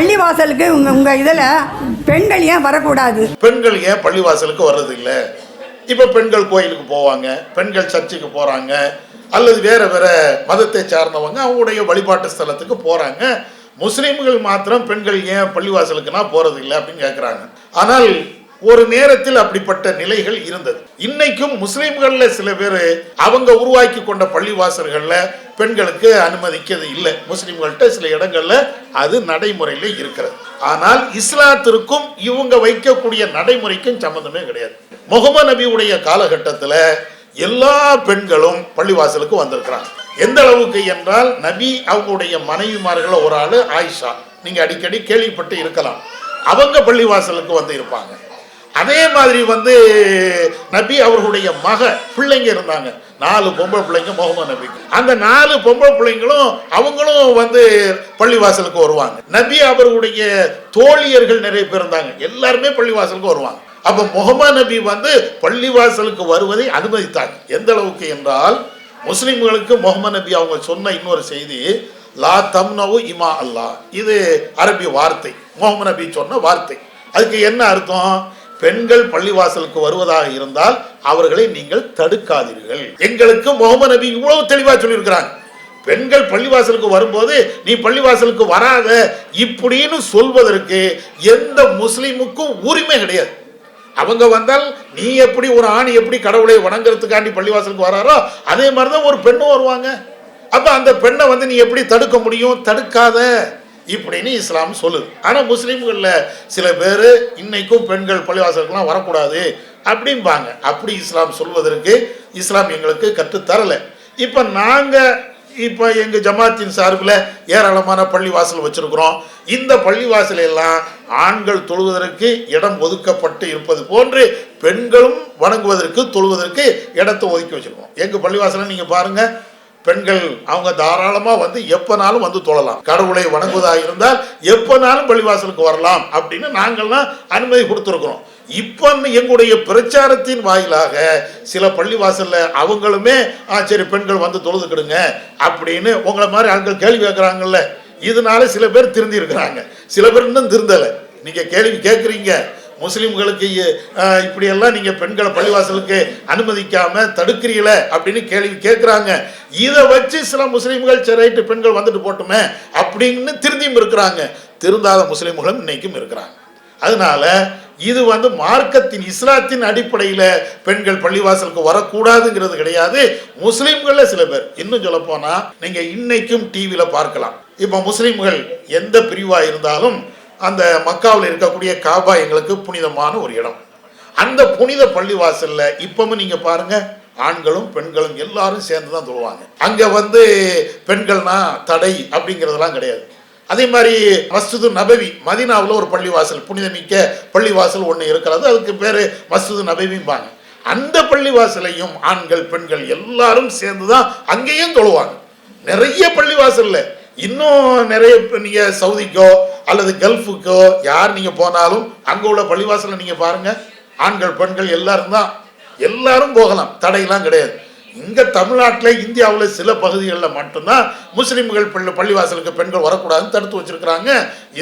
பள்ளிவாசலுக்கு உங்கள் உங்கள் இதில் பெண்கள் ஏன் வரக்கூடாது? பெண்கள் ஏன் பள்ளிவாசலுக்கு வர்றது இல்லை இப்போ பெண்கள் கோயிலுக்கு போவாங்க பெண்கள் சர்ச்சுக்கு போகிறாங்க அல்லது வேற வேற மதத்தை சார்ந்தவங்க அவங்களுடைய வழிபாட்டு ஸ்தலத்துக்கு போகிறாங்க முஸ்லீம்கள் மாத்திரம் பெண்கள் ஏன் பள்ளிவாசலுக்குனா போகிறது இல்லை அப்படின்னு கேட்குறாங்க ஆனால் ஒரு நேரத்தில் அப்படிப்பட்ட நிலைகள் இருந்தது. இன்னைக்கும் முஸ்லீம்கள்ல சில பேர் அவங்க உருவாக்கி கொண்ட பள்ளிவாசல்கள்ல பெண்களுக்கு அனுமதிக்கிறது இல்லை. முஸ்லீம்கள்ட்ட சில இடங்கள்ல அது நடைமுறையில இருக்கிறது. ஆனால் இஸ்லாத்திற்கும் இவங்க வைக்கக்கூடிய நடைமுறைக்கும் சம்பந்தமே கிடையாது. முகமது நபியுடைய காலகட்டத்தில் எல்லா பெண்களும் பள்ளிவாசலுக்கு வந்திருக்கிறாங்க. எந்த அளவுக்கு என்றால் நபி அவங்களுடைய மனைவிமார்கள ஒரு ஆளு ஆயிஷா. நீங்க அடிக்கடி கேள்விப்பட்டு இருக்கலாம். அவங்க பள்ளிவாசலுக்கு வந்து இருப்பாங்க. அதே மாதிரி வந்து நபி அவர்களுடைய மக பிள்ளைங்க இருந்தாங்க. நாலு பொம்பளை பிள்ளைங்க முகமது நபிக்கு அந்த நாலு பொம்பளை பிள்ளைங்களும் அவங்களும் வந்து பள்ளிவாசலுக்கு வருவாங்க. நபி அவர்களுடைய தோழியர்கள் நிறைய பேர் இருந்தாங்க. எல்லாருமே பள்ளிவாசலுக்கு வருவாங்க. அப்ப முகமது நபி வந்து பள்ளிவாசலுக்கு வருவதை அனுமதித்தாங்க. எந்த அளவுக்கு என்றால் முஸ்லிம்களுக்கு முகமது நபி அவங்க சொன்ன இன்னொரு செய்தி லா தம்னவு இமா அல்லாஹ். இது அரபி வார்த்தை. முகமது நபி சொன்ன வார்த்தை. அதுக்கு என்ன அர்த்தம்? பெண்கள் பள்ளிவாசலுக்கு வருவதாக இருந்தால் அவர்களை நீங்கள் தடுக்காதீர்கள். எங்களுக்கு முகமது நபி இவ்வளவு தெளிவாக சொல்லியிருக்கிறாங்க. பெண்கள் பள்ளிவாசலுக்கு வரும்போது நீ பள்ளிவாசலுக்கு வராத. இப்படின்னு சொல்வதற்கு எந்த முஸ்லீமுக்கும் உரிமை கிடையாது. அவங்க வந்தால் நீ எப்படி ஒரு ஆண் எப்படி கடவுளை வணங்குறதுக்காண்டி பள்ளிவாசலுக்கு வராரோ அதே மாதிரி தான் ஒரு பெண்ணும் வருவாங்க. அப்ப அந்த பெண்ணை வந்து நீ எப்படி தடுக்க முடியும்? தடுக்காத. இப்படின்னு இஸ்லாம் சொல்லுது. ஆனால் முஸ்லீம்களில் சில பேர் இன்னைக்கும் பெண்கள் பள்ளிவாசலுக்குலாம் வரக்கூடாது அப்படிம்பாங்க. அப்படி இஸ்லாம் சொல்வதற்கு இஸ்லாம் எங்களுக்கு கற்றுத்தரலை இப்போ நாங்கள் இப்போ எங்கள் ஜமாத்தின் சார்பில் ஏராளமான பள்ளிவாசல் வச்சுருக்குறோம். இந்த பள்ளிவாசலெல்லாம் ஆண்கள் தொழுவதற்கு இடம் ஒதுக்கப்பட்டு இருப்பது போன்று பெண்களும் வணங்குவதற்கு தொழுவதற்கு இடத்தை ஒதுக்கி வச்சுருக்கோம். எங்கள் பள்ளிவாசலை நீங்கள் பாருங்கள் பெண்கள் அவங்க தாராளமாக வந்து எப்போனாலும் வந்து தொழலாம். கடவுளை வணங்குவதாக இருந்தால் எப்போனாலும் பள்ளிவாசலுக்கு வரலாம் அப்படின்னு நாங்கள்லாம் அனுமதி கொடுத்துருக்குறோம். இப்போ எங்களுடைய பிரச்சாரத்தின் வாயிலாக சில பள்ளிவாசல்ல அவங்களுமே ஆ சரி பெண்கள் வந்து தொழுதுக்கிடுங்க அப்படின்னு உங்களை மாதிரி ஆண்கள் கேள்வி கேட்குறாங்கல்ல. இதனால சில பேர் திருந்தி இருக்கிறாங்க. சில பேர் இன்னும் திருந்தலை. நீங்கள் கேள்வி கேட்குறீங்க. முஸ்லீம்களுக்கு இப்படியெல்லாம் நீங்கள் பெண்களை பள்ளிவாசலுக்கு அனுமதிக்காம தடுக்கிறீங்கள அப்படின்னு கேள்வி கேட்குறாங்க. இதை வச்சு சில முஸ்லீம்கள் சரி ரைட்டு பெண்கள் வந்துட்டு போட்டுமே அப்படின்னு திருந்தியும் இருக்கிறாங்க. திருந்தாத முஸ்லீம்களும் இன்னைக்கும் இருக்கிறாங்க. அதனால இது வந்து மார்க்கத்தின் இஸ்லாத்தின் அடிப்படையில் பெண்கள் பள்ளிவாசலுக்கு வரக்கூடாதுங்கிறது கிடையாது. முஸ்லீம்கள்ல சில பேர். இன்னும் சொல்ல போனா நீங்க இன்னைக்கும் டிவியில் பார்க்கலாம். இப்போ முஸ்லீம்கள் எந்த பிரிவாக இருந்தாலும் அந்த மக்காவில் இருக்கக்கூடிய காபா எங்களுக்கு புனிதமான ஒரு இடம். அந்த புனித பள்ளிவாசலில் இப்பவும் நீங்கள் பாருங்கள் ஆண்களும் பெண்களும் எல்லாரும் சேர்ந்து தான் தொழுவாங்க. அங்கே வந்து பெண்கள்னா தடை அப்படிங்கிறதெல்லாம் கிடையாது. அதே மாதிரி மஸ்ஜிது நபவி மதினாவில் ஒரு பள்ளிவாசல் புனிதமிக்க பள்ளிவாசல் ஒன்று இருக்கிறது அதுக்கு பேர் மஸ்ஜிது நபவிம்பாங்க. அந்த பள்ளிவாசலையும் ஆண்கள் பெண்கள் எல்லாரும் சேர்ந்து தான் அங்கேயும் தொழுவாங்க. நிறைய பள்ளிவாசலில். இன்னும் நிறைய இப்ப நீங்க சவுதிக்கோ அல்லது கல்ஃபுக்கோ யார் நீங்க போனாலும் அங்க உள்ள பள்ளிவாசல்ல நீங்க பாருங்க. ஆண்கள் பெண்கள் எல்லாரும் தான். எல்லாரும் போகலாம். தடையெல்லாம் கிடையாது. இங்க தமிழ்நாட்டில் இந்தியாவில் சில பகுதிகளில் மட்டும்தான் முஸ்லீம்கள் பள்ளி பள்ளிவாசலுக்கு பெண்கள் வரக்கூடாதுன்னு தடுத்து வச்சிருக்கிறாங்க.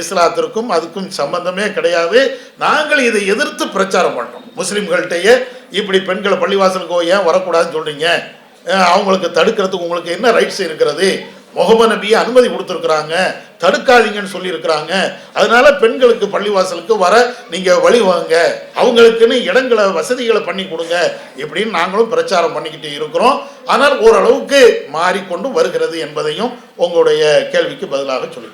இஸ்லாத்திற்கும் அதுக்கும் சம்பந்தமே கிடையாது. நாங்கள் இதை எதிர்த்து பிரச்சாரம் பண்ணுறோம் முஸ்லீம்கள்ட்டையே இப்படி பெண்களை பள்ளிவாசலுக்கு ஏன் வரக்கூடாதுன்னு சொல்றீங்க? அவங்களுக்கு தடுக்கிறதுக்கு உங்களுக்கு என்ன ரைட்ஸ் இருக்கிறது? முகமது நபியை அனுமதி கொடுத்துருக்குறாங்க. தடுக்காதீங்கன்னு சொல்லியிருக்கிறாங்க. அதனால பெண்களுக்கு பள்ளிவாசலுக்கு வர நீங்கள் வழிவாங்க அவங்களுக்குன்னு இடங்களை வசதிகளை பண்ணி கொடுங்க இப்படின்னு நாங்களும் பிரச்சாரம் பண்ணிக்கிட்டு இருக்கிறோம். ஆனால் ஓரளவுக்கு மாறிக்கொண்டு வருகிறது என்பதையும் உங்களுடைய கேள்விக்கு பதிலாக சொல்லி